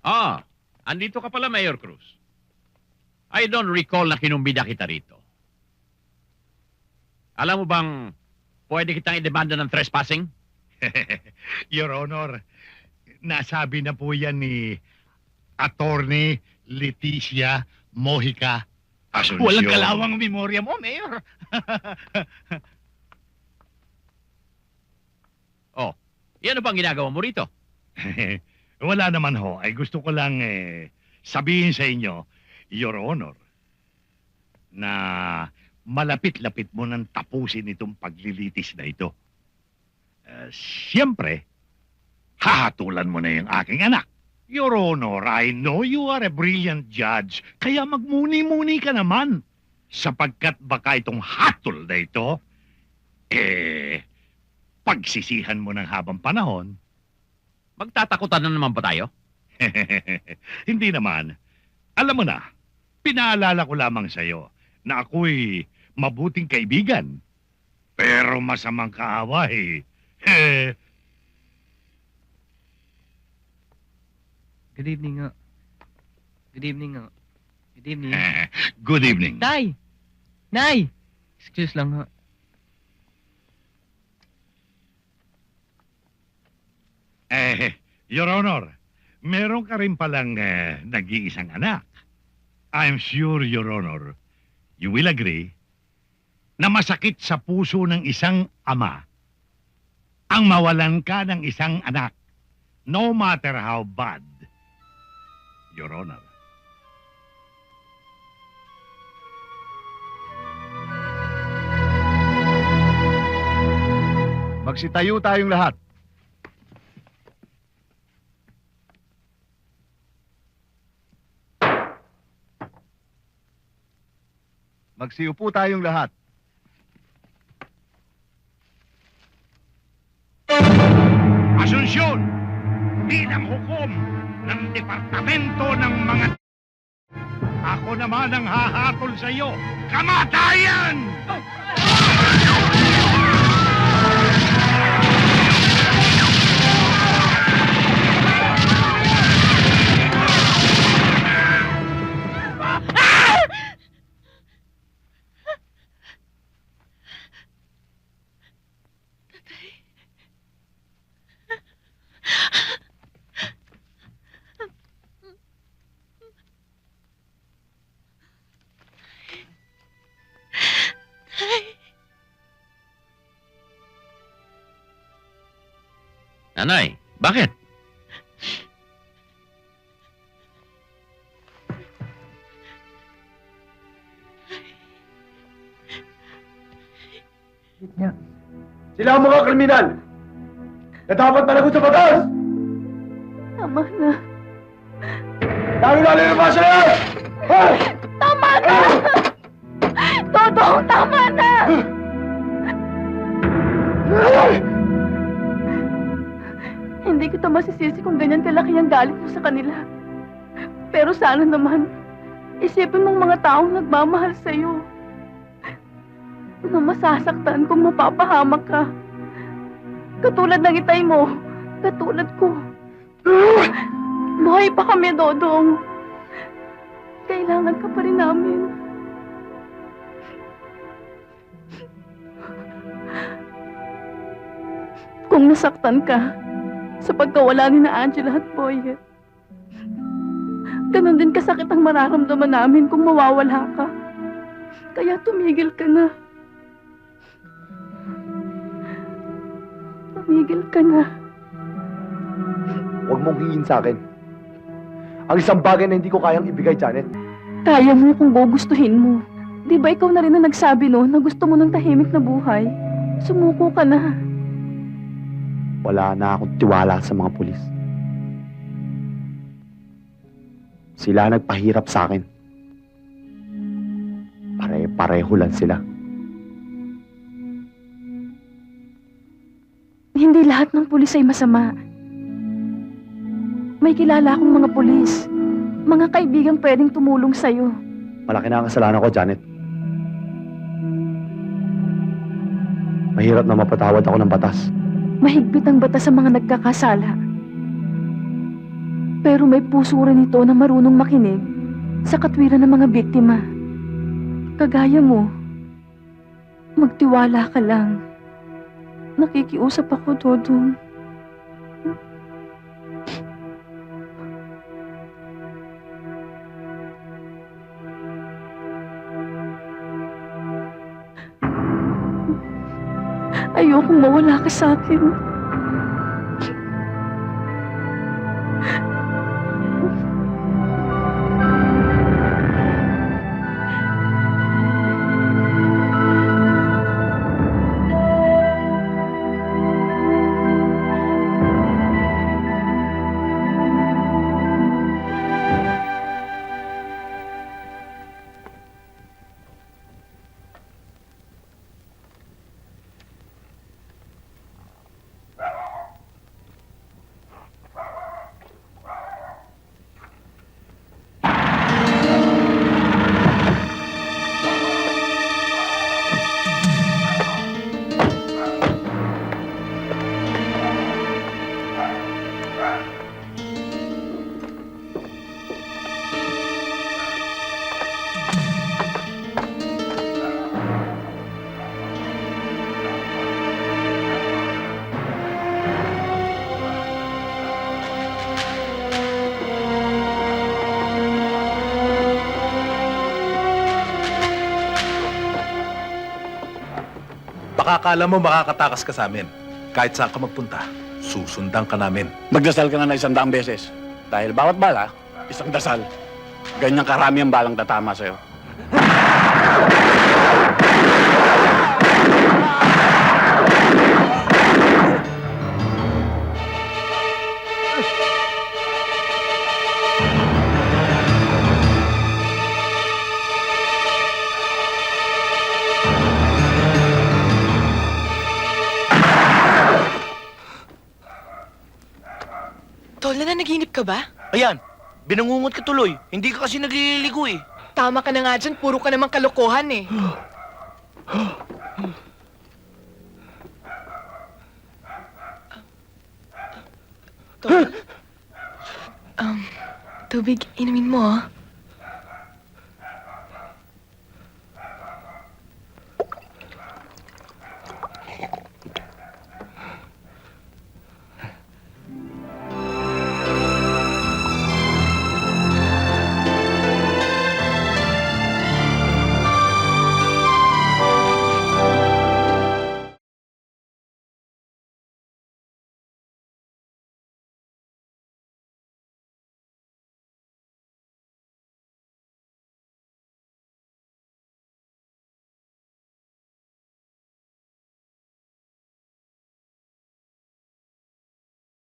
Ah, andito ka pala, Mayor Cruz. I don't recall na kinumbida kita rito. Alam mo bang pwede kitang idemanda ng trespassing? Your Honor, nasabi na po yan ni Attorney Leticia Mojica Asuncion. Walang kalawang memorya mo, Mayor. Oh, yan ano bang ginagawa mo rito? Wala naman ho. Ay gusto ko lang eh, sabihin sa inyo, Your Honor, na malapit-lapit mo nang tapusin itong paglilitis na ito. Eh, Siyempre, hahatulan mo na yung aking anak. Your Honor, I know you are a brilliant judge, kaya magmuni-muni ka naman. Sapagkat baka itong hatol na ito, eh, pagsisihan mo ng habang panahon, Magtatakutan na naman ba tayo? Hindi naman. Alam mo na, pinaalala ko lamang sa'yo na ako'y mabuting kaibigan. Pero masamang kaaway. Eh, Good evening nga. Good evening nga. Good evening. good evening. Tay! Nay! Excuse lang ha. Eh, Your Honor, meron ka rin palang eh, nag-iisang anak. I'm sure, Your Honor, you will agree na masakit sa puso ng isang ama ang mawalan ka ng isang anak, no matter how bad. Your Honor. Magsitayo tayong lahat. Magsiupo tayong lahat. Asunsyon bilang hukom ng Departamento ng mga Ako naman ang hahatol sa iyo. Kamatayan! Nanay, bakit? Sila ang mga kriminal na dapat managot sa batas! Tama na. Lalo na lumabas sa lahat! Ha? Tama na! Kita masisisi kung ganyan kalaki ang galit mo sa kanila. Pero sana naman, isipin mong mga taong nagmamahal sa'yo. Na masasaktan kung mapapahamak ka. Katulad ng itay mo, katulad ko. Buhay pa kami, Dodong. Kailangan ka pa rin namin. Kung nasaktan ka sa pagkawala ni na Angela at Boy, ganon din kasakit ang mararamdaman namin kung mawawala ka. Kaya tumigil ka na. Tumigil ka na. Huwag mong hingin sa akin. Ang isang bagay na hindi ko kayang ibigay, Janet. Kaya mo kung gugustuhin mo. Di ba ikaw na rin na nagsabi no na gusto mo ng tahimik na buhay? Sumuko ka na. Wala na akong tiwala sa mga pulis. Sila nagpahirap sa akin. Pare-pareho lang sila. Hindi lahat ng pulis ay masama. May kilala akong mga pulis. Mga kaibigang pwedeng tumulong sa'yo. Malaki na ang kasalanan ko, Janet. Mahirap na mapatawad ako ng batas. Mahigpit ang batas sa mga nagkakasala. Pero may puso rin ito na marunong makinig sa katwiran ng mga biktima. Kagaya mo, magtiwala ka lang. Nakikiusap ako, Dodong. Ayokong mawala ka sa akin. Baka akala mo makakatakas ka sa amin. Kahit saan ka magpunta, susundan ka namin. Magdasal ka na ng isang daang beses. Dahil bawat bala, isang dasal. Ganyang karami ang balang tatama sa'yo. Tol, na naginip ka ba? Ayan, binangungot ka tuloy. Hindi ka kasi nagliligo eh. Tama ka na nga dyan, puro ka naman kalokohan eh. Tol? Um, tubig, inumin mo ah.